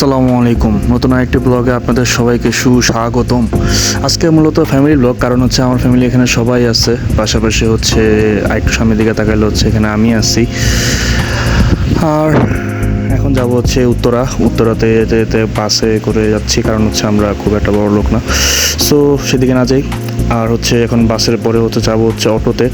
আসসালামু আলাইকুম। নতুন আরেকটি ব্লগে আপনাদের সবাইকে সুস্বাগতম। আজকে মূলত ফ্যামিলি ব্লগ কারণ হচ্ছে আমার ফ্যামিলি এখানে সবাই আছে। পাশাপাশি হচ্ছে আরেকটু সামনের দিকে তাকাইলে হচ্ছে এখানে আমি আছি। আর এখন যাব হচ্ছে উত্তরা। উত্তরাতে যেতে যেতে বাসে করে যাচ্ছি, কারণ হচ্ছে আমরা খুব একটা বড় লোক না। সো সেদিকে না যাই। আর হচ্ছে এখন বাসের পরে হচ্ছে যাব হচ্ছে অটোতে।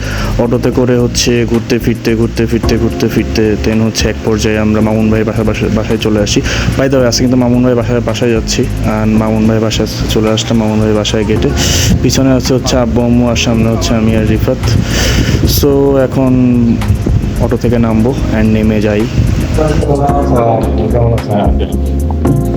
অটোতে করে হচ্ছে ঘুরতে, ফিরতে ঘুরতে ফিরতে ঘুরতে, ফিরতে দেন হচ্ছে এক পর্যায়ে আমরা মামুন ভাই বাসায় বাসায় বাসায় চলে আসি। বাই দ্য আছে কিন্তু মামুন ভাই বাসায় বাসায় যাচ্ছি। আর মামুন ভাই বাসায় চলে আসলাম মামুন ভাই বাসায় গেটে পিছনে আছে হচ্ছে আব্বু, আম্মু, আর সামনে হচ্ছে আমি আর রিফাত। সো এখন অটো থেকে নামবো অ্যান্ড নেমে যাই।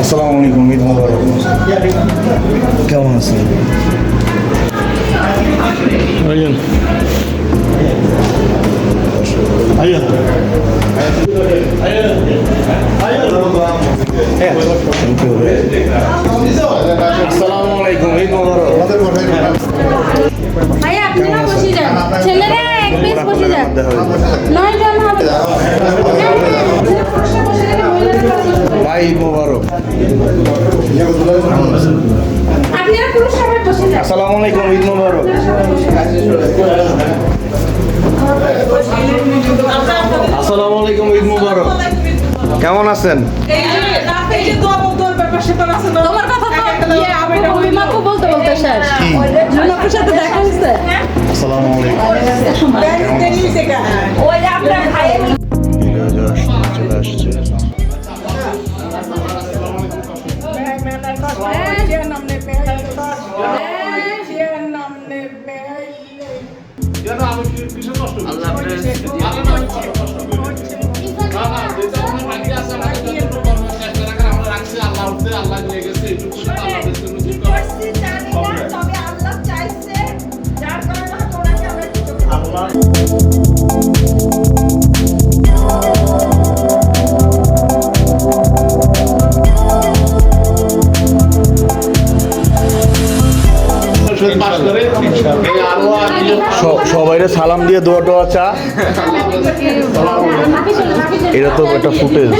আসসালামু আলাইকুম ঈদ মুবারক কেমন আছেন আসসালামু আলাইকুম ঈদ মুবারক ভাইয়া আপনি না বসে যান ছেলেরা এক পিস বসে যান নয় জন হবে পুরুষরা বসে গেলে মহিলারা বসে যাবে। ভাই ঈদ মুবারক আপনারা পুরুষ সবাই বসে যান। আসসালামু আলাইকুম ঈদ মুবারক। আসসালামু আলাইকুম ঈদ মুবারক। কেমন আছেন? তোমার কথা তো আপু রহিমাকে বলতে বলতে শেষ। যেন আমি কিছু নষ্ট আল্লাহ সবাইরে সালাম দিয়ে দোয়া টোয়া চা। এটা তো একটা ফুটেজ।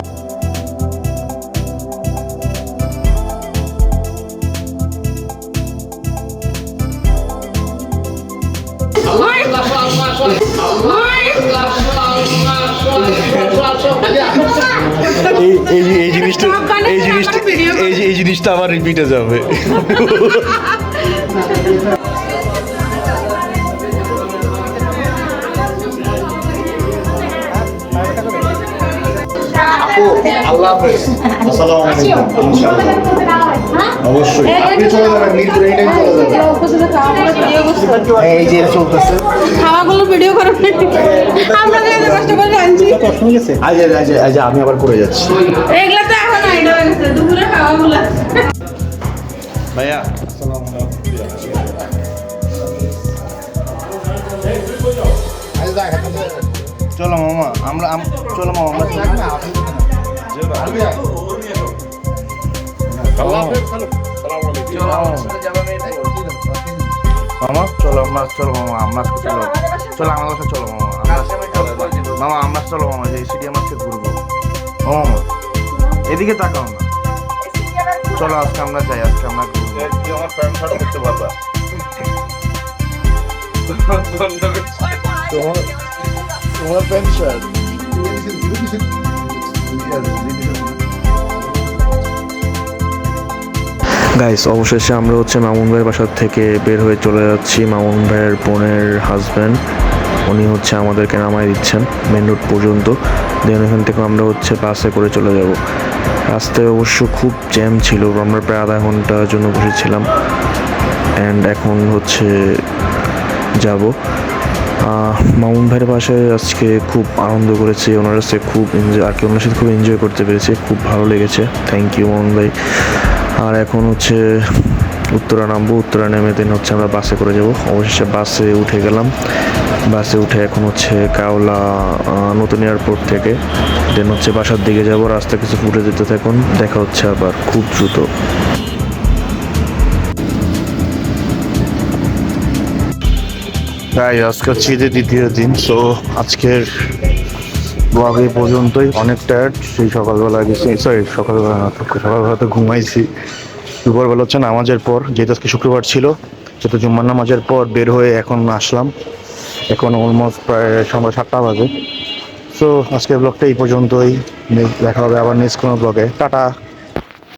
এই এই জিনিসটা এই জিনিসটা এই যে- এই জিনিসটা আবার রিপিটে যাবে। আল্লাহ হাফেজ। আসসালামু আলাইকুম। অবশ্যই। আপনি চলে যাবেন মিরপুর এটাই চলে যাবেন। এই যে চলতেছে। খাওয়াগুলো ভিডিও করে আমরা যে কষ্ট করে আনছি। আজ আজ আজ আমি আবার করে যাচ্ছি। এগুলা তো এখন আইডিয়া হয়ে গেছে দুপুরে খাওয়াগুলো। ভাইয়া চলো মামা আমরা চলো মামা আমরা মামা। চলো আমরা চলো মামা আমরা চলো চলো। আমার বাসা চলো মামা আমরা- মামা আমরা চলো মামা যে স্টেডিয়াম আজকে ঘুরবো। ও মামা এদিকে তাকাও না। চলো আজকে আমরা যাই আজকে আমরা ঘুরবো। আমার প্যান্ট শার্ট করতে পারবা? তোমার গাইস অবশেষে আমরা হচ্ছে মামুন ভাইয়ের বাসার থেকে বের হয়ে চলে যাচ্ছি মামুন ভাইয়ের বোনের হাজব্যান্ড উনি হচ্ছে আমাদেরকে নামাই দিচ্ছেন মেন রোড পর্যন্ত। দেন এখান থেকে আমরা হচ্ছে বাসে করে চলে যাব। রাস্তায় অবশ্য খুব জ্যাম ছিল, আমরা প্রায় আধা ঘণ্টার জন্য বসেছিলাম। অ্যান্ড এখন হচ্ছে যাব। মামুন ভাইয়ের পাশে আজকে খুব আনন্দ করেছি, ওনার কাছে খুব এনজয় আর কি, ওনার সাথে খুব এনজয় করতে পেরেছি, খুব ভালো লেগেছে। থ্যাংক ইউ মামুন ভাই। আর এখন হচ্ছে উত্তরা নামবো, উত্তরা নেমে দিন হচ্ছে আমরা বাসে করে যাব। অবশেষে বাসে উঠে গেলাম। বাসে উঠে এখন হচ্ছে কাওলা নতুন এয়ারপোর্ট থেকে। দেন হচ্ছে বাসার দিকে যাব রাস্তা কিছু ফুটে যেতে থাকুন, দেখা হচ্ছে আবার খুব দ্রুত। তাই আজকে হচ্ছে ঈদের দ্বিতীয় দিন সো আজকের ব্লগ এই পর্যন্তই। অনেক টায়ার্ড সেই সকালবেলা গেছি সরি সকালবেলা না সকালবেলা তো ঘুমাইছি। দুপুরবেলা হচ্ছে নামাজের পর, যেহেতু আজকে শুক্রবার ছিল সেহেতু জুম্মার নামাজের পর বের হয়ে এখন আসলাম। এখন অলমোস্ট প্রায় সন্ধ্যা সাতটা বাজে। সো আজকের ব্লগটা এই পর্যন্তই। দেখা হবে আবার নেক্সট কোনো ব্লগে টাটা!